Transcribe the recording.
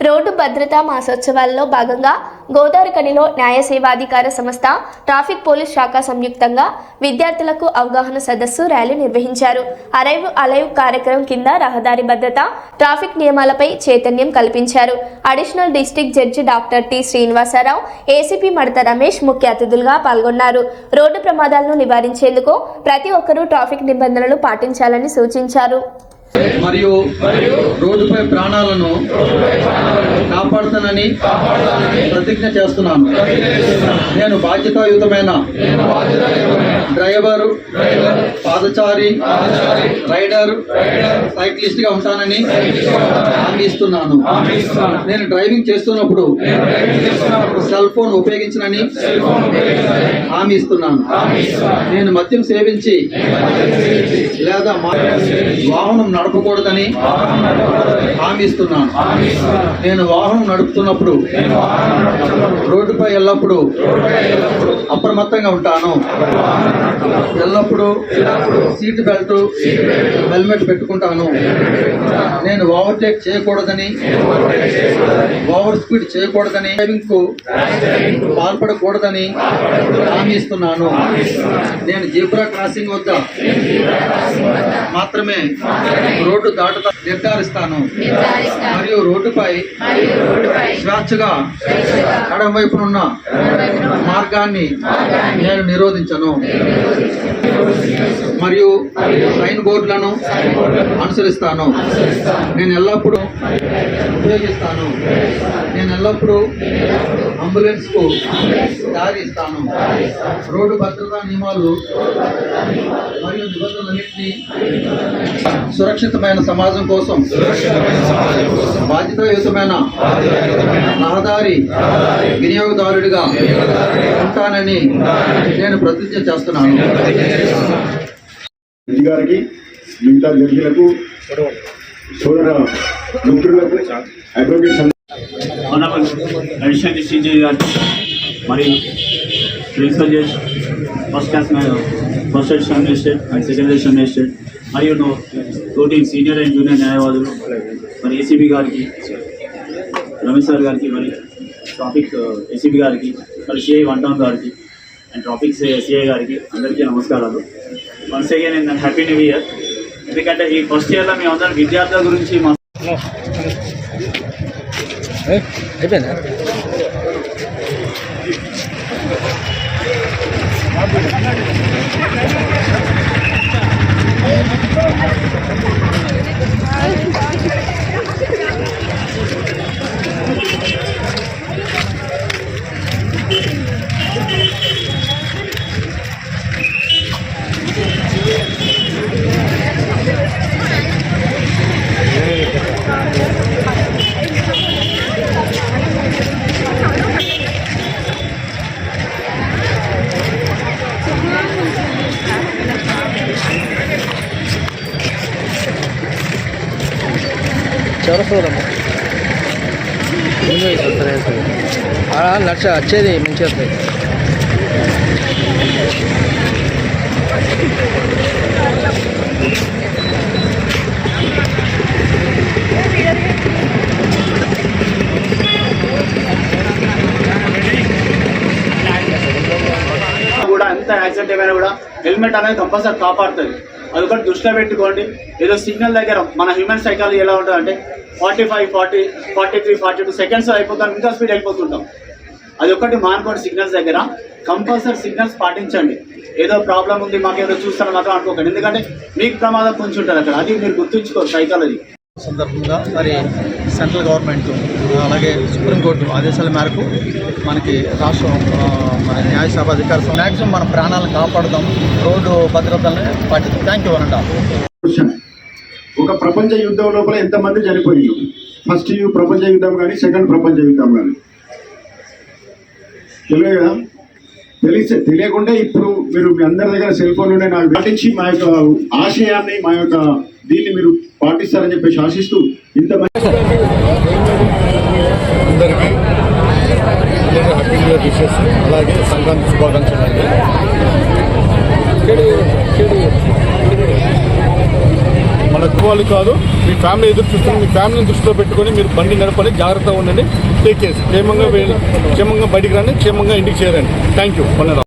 Road భద్రతా మాసోత్సవాల్లో భాగంగా గోదావరికనిలో న్యాయ సేవాధికార సంస్థ ట్రాఫిక్ పోలీస్ శాఖ సంయుక్తంగా విద్యార్థులకు అవగాహన సదస్సు ర్యాలీ నిర్వహించారు. అరైవ్ అలైవ్ కార్యక్రమం కింద రహదారి భద్రత ట్రాఫిక్ నియమాలపై చైతన్యం కల్పించారు. Additional district judge doctor T Srinivasarao ACP Madatha Ramesh ముఖ్య అతిథులుగా పాల్గొన్నారు. రోడ్డు ప్రమాదాలను నివారించేందుకు ప్రతి ఒక్కరూ ట్రాఫిక్ నిబంధనలు పాటించాలని సూచించారు. మరియు రోడ్డుపై ప్రాణాలను కాపాడుతానని ప్రతిజ్ఞ చేస్తున్నాను. నేను బాధ్యతాయుతమైన డ్రైవర్ పాదచారి రైడర్ సైక్లిస్ట్గా ఉంటానని హామీ ఇస్తున్నాను. నేను డ్రైవింగ్ చేస్తున్నప్పుడు సెల్ ఫోన్ ఉపయోగించనని హామీ ఇస్తున్నాను. నేను మద్యం సేవించి లేదా మా- వాహనం నడపకూడదని హామీస్తున్నాను. నేను వాహనం నడుపుతున్నప్పుడు రోడ్డుపై ఎల్లప్పుడూ అప్రమత్తంగా ఉంటాను. ఎల్లప్పుడూ సీట్ బెల్ట్ హెల్మెట్ పెట్టుకుంటాను. నేను ఓవర్టేక్ చేయకూడదని ఓవర్ స్పీడ్ చేయకూడదని డ్రైవింగ్కు పాల్పడకూడదని హామీ ఇస్తున్నాను నేను జీబ్రా క్రాసింగ్ వద్ద మాత్రమే రోడ్డు దాటుతా నిర్ధారిస్తాను. మరియు రోడ్డుపై స్వేచ్ఛగా ఎడం వైపునున్న మార్గాన్ని నేను నిరోధించను. మరియు సైన్ బోర్డులను అనుసరిస్తాను. నేను ఎల్లప్పుడూ ఉపయోగిస్తాను. నేను ఎల్లప్పుడూ అంబులెన్స్కు దారి ఇస్తాను రోడ్డు భద్రతా నియమాలు మరియు నిబంధనలన్నింటినీ సురక్షితమైన సమాజం కోసం బాధ్యతాయుతమైన రహదారి వినియోగదారుడిగా ఉంటానని నేను ప్రతిజ్ఞ చేస్తున్నాను. గారికి మిగతా జడ్జిలకు సోదర మిత్రులకు advocates honorable additional district judge గారు మరియు principal judge first class first additional magistrate and second additional magistrate మరియు నో తోటి సీనియర్ అండ్ జూనియర్ న్యాయవాదులు మరి ఏసీబీ గారికి రమేష్ సార్ గారికి మరి ట్రాఫిక్ ఏసీబీ గారికి మరి సిఐ వన్ టౌన్ గారికి అండ్ ట్రాఫిక్ సిఐ గారికి అందరికీ నమస్కారాలు. వన్స్ అగైన్ నేను హ్యాపీ న్యూ ఇయర్ ఎందుకంటే ఈ ఫస్ట్ ఇయర్లో మేము అందరం విద్యార్థుల గురించి మా అయిపోయిందా చౌరస్తా పోదామా ముందు లక్ష వచ్చేది మంచిగా వస్తాయి. కూడా ఎంత యాక్సిడెంట్ ఏమైనా కూడా హెల్మెట్ అనేది కంపల్సరీ కాపాడుతుంది. అది ఒకటి దృష్టిలో పెట్టుకోండి. ఏదో సిగ్నల్ దగ్గర మన హ్యూమన్ సైకాలజీ ఎలా ఉంటుందంటే forty five forty forty three forty two seconds అయిపోతాం ఇంకా స్పీడ్ అయిపోతుంటాం. అది ఒకటి మానుకోండి సిగ్నల్స్ దగ్గర. కంపల్సరీ సిగ్నల్స్ పాటించండి. ఏదో ప్రాబ్లం ఉంది మాకు ఏదో చూస్తాను మాత్రం అనుకోకండి. ఎందుకంటే మీకు ప్రమాదం కొంచెం ఉంటుంది అక్కడ. అది మీరు గుర్తుంచుకోరు సైకాలజీ సందర్భంగా మరి సెంట్రల్ గవర్నమెంట్ అలాగే సుప్రీంకోర్టు ఆదేశాల మేరకు మనకి రాష్ట్రం మన న్యాయసభ అధికారులు మ్యాక్సిమం మన ప్రాణాలను కాపాడుదాం రోడ్డు భద్రతల్ని పాటిస్తాం థ్యాంక్ యూ అనంట ఒక ప్రపంచ యుద్ధం లోపల ఎంతమంది చనిపోయారు ఫస్ట్ ప్రపంచ యుద్ధం కానీ సెకండ్ ప్రపంచ యుద్ధం కానీ. తెలియదు కదా? తెలిస్తే తెలియకుండా ఇప్పుడు మీరు మీ అందరి దగ్గర సెల్ ఫోన్ ఉండే నాకు పాటించి మా యొక్క ఆశయాన్ని మా యొక్క దీన్ని మీరు పాటిస్తారని చెప్పేసి ఆశిస్తూ ఇంతమంది అందరికీ హ్యాపీ న్యూ ఇయర్ విషెస్ అలాగే సంక్రాంతి శుభాకాంక్షలు అండి. మనకు వాళ్ళు కాదు మీ ఫ్యామిలీ ఎదురు చూస్తుంది మీ ఫ్యామిలీని దృష్టిలో పెట్టుకొని మీరు బండి నడపని జాగ్రత్తగా ఉండండి టేక్ కేర్ క్షేమంగా వెళ్ళి క్షేమంగా బయటికి రండి క్షేమంగా ఇంటికి చేరండి. Thank you